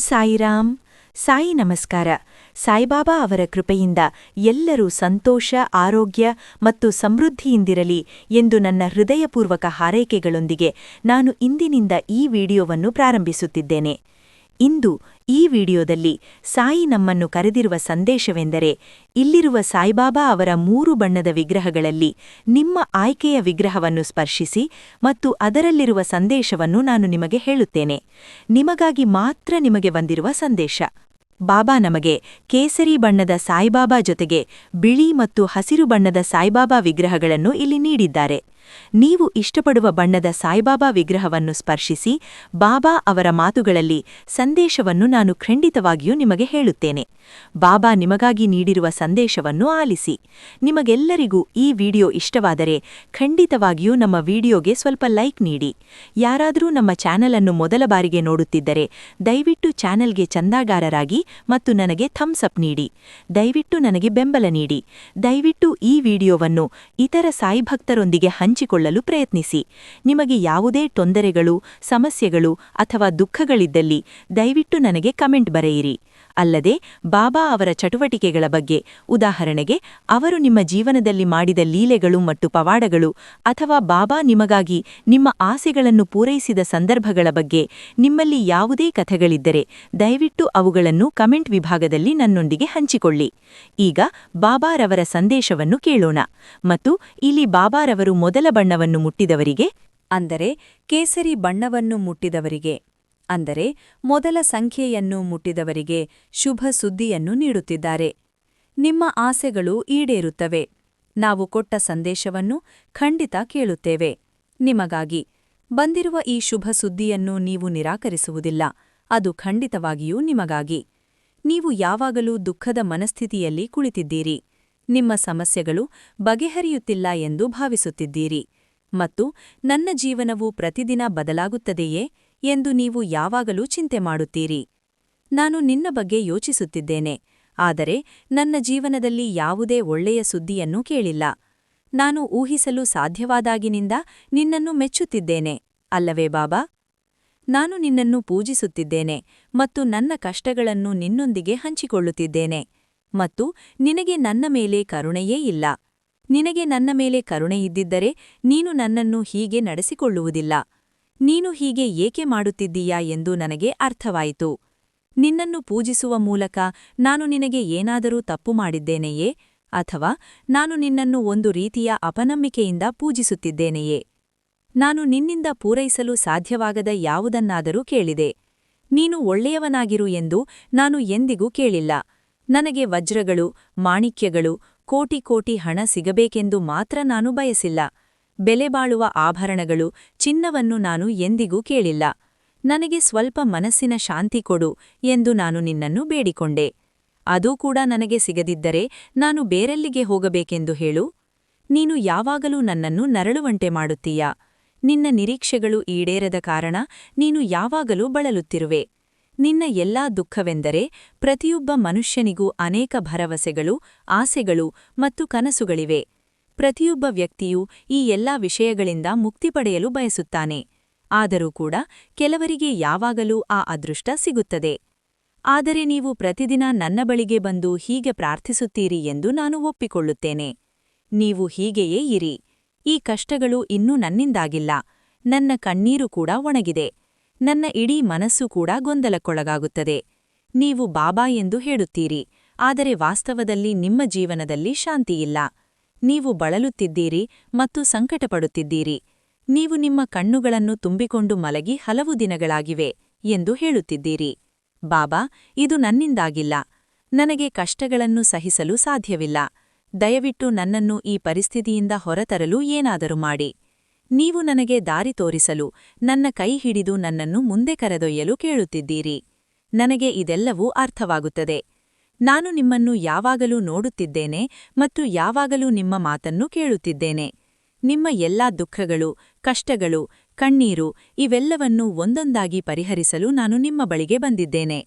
ಸಾಯಿರಾಮ್. ಸಾಯಿ ನಮಸ್ಕಾರ. ಸಾಯಿಬಾಬಾ ಅವರ ಕೃಪೆಯಿಂದ ಎಲ್ಲರೂ ಸಂತೋಷ, ಆರೋಗ್ಯ ಮತ್ತು ಸಮೃದ್ಧಿಯಿಂದಿರಲಿ ಎಂದು ನನ್ನ ಹೃದಯಪೂರ್ವಕ ಹಾರೈಕೆಗಳೊಂದಿಗೆ ನಾನು ಇಂದಿನಿಂದ ಈ ವಿಡಿಯೋವನ್ನು ಪ್ರಾರಂಭಿಸುತ್ತಿದ್ದೇನೆ. ಇಂದು ಈ ವಿಡಿಯೋದಲ್ಲಿ ಸಾಯಿ ನಮ್ಮನ್ನು ಕರೆದಿರುವ ಸಂದೇಶವೆಂದರೆ, ಇಲ್ಲಿರುವ ಸಾಯಿಬಾಬಾ ಅವರ ಮೂರು ಬಣ್ಣದ ವಿಗ್ರಹಗಳಲ್ಲಿ ನಿಮ್ಮ ಆಯ್ಕೆಯ ವಿಗ್ರಹವನ್ನು ಸ್ಪರ್ಶಿಸಿ ಮತ್ತು ಅದರಲ್ಲಿರುವ ಸಂದೇಶವನ್ನು ನಾನು ನಿಮಗೆ ಹೇಳುತ್ತೇನೆ. ನಿಮಗಾಗಿ ಮಾತ್ರ ನಿಮಗೆ ಬಂದಿರುವ ಸಂದೇಶ. ಬಾಬಾ ನಮಗೆ ಕೇಸರಿ ಬಣ್ಣದ ಸಾಯಿಬಾಬಾ ಜೊತೆಗೆ ಬಿಳಿ ಮತ್ತು ಹಸಿರು ಬಣ್ಣದ ಸಾಯಿಬಾಬಾ ವಿಗ್ರಹಗಳನ್ನು ಇಲ್ಲಿ ನೀಡಿದ್ದಾರೆ. ನೀವು ಇಷ್ಟಪಡುವ ಬಣ್ಣದ ಸಾಯಿಬಾಬಾ ವಿಗ್ರಹವನ್ನು ಸ್ಪರ್ಶಿಸಿ ಬಾಬಾ ಅವರ ಮಾತುಗಳಲ್ಲಿ ಸಂದೇಶವನ್ನು ನಾನು ಖಂಡಿತವಾಗಿಯೂ ನಿಮಗೆ ಹೇಳುತ್ತೇನೆ. ಬಾಬಾ ನಿಮಗಾಗಿ ನೀಡಿರುವ ಸಂದೇಶವನ್ನು ಆಲಿಸಿ. ನಿಮಗೆಲ್ಲರಿಗೂ ಈ ವಿಡಿಯೋ ಇಷ್ಟವಾದರೆ ಖಂಡಿತವಾಗಿಯೂ ನಮ್ಮ ವಿಡಿಯೋಗೆ ಸ್ವಲ್ಪ ಲೈಕ್ ನೀಡಿ. ಯಾರಾದರೂ ನಮ್ಮ ಚಾನೆಲ್ ಅನ್ನು ಮೊದಲ ಬಾರಿಗೆ ನೋಡುತ್ತಿದ್ದರೆ ದಯವಿಟ್ಟು ಚಾನೆಲ್ಗೆ ಚಂದಾಗಾರರಾಗಿ ಮತ್ತು ನನಗೆ ಥಮ್ಸ್ ಅಪ್ ನೀಡಿ. ದಯವಿಟ್ಟು ನನಗೆ ಬೆಂಬಲ ನೀಡಿ. ದಯವಿಟ್ಟು ಈ ವಿಡಿಯೋವನ್ನು ಇತರ ಸಾಯಿ ಭಕ್ತರೊಂದಿಗೆ ಹಂಚಿಕೊಳ್ಳಲು ಪ್ರಯತ್ನಿಸಿ. ನಿಮಗೆ ಯಾವುದೇ ತೊಂದರೆಗಳು ಸಮಸ್ಯೆಗಳು ಅಥವಾ ದುಃಖಗಳಿದ್ದಲ್ಲಿ ದಯವಿಟ್ಟು ನನಗೆ ಕಮೆಂಟ್ ಬರೆಯಿರಿ. ಅಲ್ಲದೆ ಬಾಬಾ ಅವರ ಚಟುವಟಿಕೆಗಳ ಬಗ್ಗೆ. ಉದಾಹರಣೆಗೆ, ಅವರು ನಿಮ್ಮ ಜೀವನದಲ್ಲಿ ಮಾಡಿದ ಲೀಲೆಗಳು ಮತ್ತು ಪವಾಡಗಳು ಅಥವಾ ಬಾಬಾ ನಿಮಗಾಗಿ ನಿಮ್ಮ ಆಸೆಗಳನ್ನು ಪೂರೈಸಿದ ಸಂದರ್ಭಗಳ ಬಗ್ಗೆ ನಿಮ್ಮಲ್ಲಿ ಯಾವುದೇ ಕಥೆಗಳಿದ್ದರೆ, ದಯವಿಟ್ಟು ಅವುಗಳನ್ನು ಕಮೆಂಟ್ ವಿಭಾಗದಲ್ಲಿ ನನ್ನೊಂದಿಗೆ ಹಂಚಿಕೊಳ್ಳಿ. ಈಗ ಬಾಬಾರವರ ಸಂದೇಶವನ್ನು ಕೇಳೋಣ. ಮತ್ತು ಇಲ್ಲಿ ಬಾಬಾರವರು ಮೊದಲ ಬಣ್ಣವನ್ನು ಮುಟ್ಟಿದವರಿಗೆ, ಅಂದರೆ ಕೇಸರಿ ಬಣ್ಣವನ್ನು ಮುಟ್ಟಿದವರಿಗೆ. ಅಂದರೆ ಮೊದಲ ಸಂಖ್ಯೆಯನ್ನು ಮುಟ್ಟಿದವರಿಗೆ ಶುಭ ಸುದ್ದಿಯನ್ನು ನೀಡುತ್ತಿದ್ದಾರೆ. ನಿಮ್ಮ ಆಸೆಗಳು ಈಡೇರುತ್ತವೆ. ನಾವು ಕೊಟ್ಟ ಸಂದೇಶವನ್ನು ಖಂಡಿತ ಕೇಳುತ್ತೇವೆ. ನಿಮಗಾಗಿ, ಬಂದಿರುವ ಈ ಶುಭ ಸುದ್ದಿಯನ್ನು ನೀವು ನಿರಾಕರಿಸುವುದಿಲ್ಲ. ಅದು ಖಂಡಿತವಾಗಿಯೂ ನಿಮಗಾಗಿ. ನೀವು ಯಾವಾಗಲೂ ದುಃಖದ ಮನಸ್ಥಿತಿಯಲ್ಲಿ ಕುಳಿತಿದ್ದೀರಿ. ನಿಮ್ಮ ಸಮಸ್ಯೆಗಳು ಬಗೆಹರಿಯುತ್ತಿಲ್ಲ ಎಂದು ಭಾವಿಸುತ್ತಿದ್ದೀರಿ. ಮತ್ತು ನನ್ನ ಜೀವನವು ಪ್ರತಿದಿನ ಬದಲಾಗುತ್ತದೆಯೇ? ಎಂದು ನೀವು ಯಾವಾಗಲೂ ಚಿಂತೆ ಮಾಡುತ್ತೀರಿ. ನಾನು ನಿನ್ನ ಬಗ್ಗೆ ಯೋಚಿಸುತ್ತಿದ್ದೇನೆ, ಆದರೆ ನನ್ನ ಜೀವನದಲ್ಲಿ ಯಾವುದೇ ಒಳ್ಳೆಯ ಸುದ್ದಿಯನ್ನೂ ಕೇಳಿಲ್ಲ. ನಾನು ಊಹಿಸಲು ಸಾಧ್ಯವಾದಾಗಿನಿಂದ ನಿನ್ನನ್ನು ಮೆಚ್ಚುತ್ತಿದ್ದೇನೆ, ಅಲ್ಲವೇ ಬಾಬಾ? ನಾನು ನಿನ್ನನ್ನು ಪೂಜಿಸುತ್ತಿದ್ದೇನೆ ಮತ್ತು ನನ್ನ ಕಷ್ಟಗಳನ್ನು ನಿನ್ನೊಂದಿಗೆ ಹಂಚಿಕೊಳ್ಳುತ್ತಿದ್ದೇನೆ ಮತ್ತು ನಿನಗೆ ನನ್ನ ಮೇಲೆ ಕರುಣೆಯೇ ಇಲ್ಲ. ನಿನಗೆ ನನ್ನ ಮೇಲೆ ಕರುಣೆಯಿದ್ದಿದ್ದರೆ ನೀನು ನನ್ನನ್ನು ಹೀಗೆ ನಡೆಸಿಕೊಳ್ಳುವುದಿಲ್ಲ. ನೀನು ಹೀಗೆ ಏಕೆ ಮಾಡುತ್ತಿದ್ದೀಯಾ ಎಂದು ನನಗೆ ಅರ್ಥವಾಯಿತು. ನಿನ್ನನ್ನು ಪೂಜಿಸುವ ಮೂಲಕ ನಾನು ನಿನಗೆ ಏನಾದರೂ ತಪ್ಪು ಮಾಡಿದ್ದೇನೆಯೇ? ಅಥವಾ ನಾನು ನಿನ್ನನ್ನು ಒಂದು ರೀತಿಯ ಅಪನಂಬಿಕೆಯಿಂದ ಪೂಜಿಸುತ್ತಿದ್ದೇನೆಯೇ? ನಾನು ನಿನ್ನಿಂದ ಪೂರೈಸಲು ಸಾಧ್ಯವಾಗದ ಯಾವುದನ್ನಾದರೂ ಕೇಳಿದೆ. ನೀನು ಒಳ್ಳೆಯವನಾಗಿರು ಎಂದು ನಾನು ಎಂದಿಗೂ ಕೇಳಿಲ್ಲ. ನನಗೆ ವಜ್ರಗಳು, ಮಾಣಿಕ್ಯಗಳು, ಕೋಟಿ ಕೋಟಿ ಹಣ ಸಿಗಬೇಕೆಂದು ಮಾತ್ರ ನಾನು ಬಯಸಿಲ್ಲ. ಬೆಲೆಬಾಳುವ ಆಭರಣಗಳು ಚಿನ್ನವನ್ನು ನಾನು ಎಂದಿಗೂ ಕೇಳಿಲ್ಲ. ನನಗೆ ಸ್ವಲ್ಪ ಮನಸ್ಸಿನ ಶಾಂತಿ ಕೊಡು ಎಂದು ನಾನು ನಿನ್ನನ್ನು ಬೇಡಿಕೊಂಡೆ. ಅದೂ ಕೂಡ ನನಗೆ ಸಿಗದಿದ್ದರೆ ನಾನು ಬೇರೆಲ್ಲಿಗೆ ಹೋಗಬೇಕೆಂದು ಹೇಳು. ನೀನು ಯಾವಾಗಲೂ ನನ್ನನ್ನು ನರಳುವಂಟೆ ಮಾಡುತ್ತೀಯ? ನಿನ್ನ ನಿರೀಕ್ಷೆಗಳು ಈಡೇರದ ಕಾರಣ ನೀನು ಯಾವಾಗಲೂ ಬಳಲುತ್ತಿರುವೆ. ನಿನ್ನ ಎಲ್ಲಾ ದುಃಖವೆಂದರೆ ಪ್ರತಿಯೊಬ್ಬ ಮನುಷ್ಯನಿಗೂ ಅನೇಕ ಭರವಸೆಗಳು, ಆಸೆಗಳು ಮತ್ತು ಕನಸುಗಳಿವೆ. ಪ್ರತಿಯೊಬ್ಬ ವ್ಯಕ್ತಿಯೂ ಈ ಎಲ್ಲಾ ವಿಷಯಗಳಿಂದ ಮುಕ್ತಿ ಪಡೆಯಲು ಬಯಸುತ್ತಾನೆ. ಆದರೂ ಕೂಡ ಕೆಲವರಿಗೆ ಯಾವಾಗಲೂ ಆ ಅದೃಷ್ಟ ಸಿಗುತ್ತದೆ. ಆದರೆ ನೀವು ಪ್ರತಿದಿನ ನನ್ನ ಬಳಿಗೆ ಬಂದು ಹೀಗೆ ಪ್ರಾರ್ಥಿಸುತ್ತೀರಿ ಎಂದು ನಾನು ಒಪ್ಪಿಕೊಳ್ಳುತ್ತೇನೆ. ನೀವು ಹೀಗೆಯೇ ಇರಿ. ಈ ಕಷ್ಟಗಳು ಇನ್ನೂ ನನ್ನಿಂದಾಗಿಲ್ಲ. ನನ್ನ ಕಣ್ಣೀರು ಕೂಡ ಒಣಗಿದೆ. ನನ್ನ ಇಡೀ ಮನಸ್ಸು ಕೂಡ ಗೊಂದಲಕ್ಕೊಳಗಾಗುತ್ತದೆ. ನೀವು ಬಾಬಾ ಎಂದು ಹೇಳುತ್ತೀರಿ. ಆದರೆ ವಾಸ್ತವದಲ್ಲಿ ನಿಮ್ಮ ಜೀವನದಲ್ಲಿ ಶಾಂತಿಯಿಲ್ಲ. ನೀವು ಬಳಲುತ್ತಿದ್ದೀರಿ ಮತ್ತು ಸಂಕಟಪಡುತ್ತಿದ್ದೀರಿ. ನೀವು ನಿಮ್ಮ ಕಣ್ಣುಗಳನ್ನು ತುಂಬಿಕೊಂಡು ಮಲಗಿ ಹಲವು ದಿನಗಳಾಗಿವೆ ಎಂದು ಹೇಳುತ್ತಿದ್ದೀರಿ. ಬಾಬಾ, ಇದು ನನ್ನಿಂದಾಗಿಲ್ಲ. ನನಗೆ ಕಷ್ಟಗಳನ್ನು ಸಹಿಸಲು ಸಾಧ್ಯವಿಲ್ಲ. ದಯವಿಟ್ಟು ನನ್ನನ್ನು ಈ ಪರಿಸ್ಥಿತಿಯಿಂದ ಹೊರತರಲು ಏನಾದರೂ ಮಾಡಿ. ನೀವು ನನಗೆ ದಾರಿ ತೋರಿಸಲು, ನನ್ನ ಕೈ ಹಿಡಿದು ನನ್ನನ್ನು ಮುಂದೆ ಕರೆದೊಯ್ಯಲು ಕೇಳುತ್ತಿದ್ದೀರಿ. ನನಗೆ ಇದೆಲ್ಲವೂ ಅರ್ಥವಾಗುತ್ತದೆ. ನಾನು ನಿಮ್ಮನ್ನು ಯಾವಾಗಲೂ ನೋಡುತ್ತಿದ್ದೇನೆ ಮತ್ತು ಯಾವಾಗಲೂ ನಿಮ್ಮ ಮಾತನ್ನು ಕೇಳುತ್ತಿದ್ದೇನೆ. ನಿಮ್ಮ ಎಲ್ಲಾ ದುಃಖಗಳು, ಕಷ್ಟಗಳು, ಕಣ್ಣೀರು ಇವೆಲ್ಲವನ್ನೂ ಒಂದೊಂದಾಗಿ ಪರಿಹರಿಸಲು ನಾನು ನಿಮ್ಮ ಬಳಿಗೆ ಬಂದಿದ್ದೇನೆ.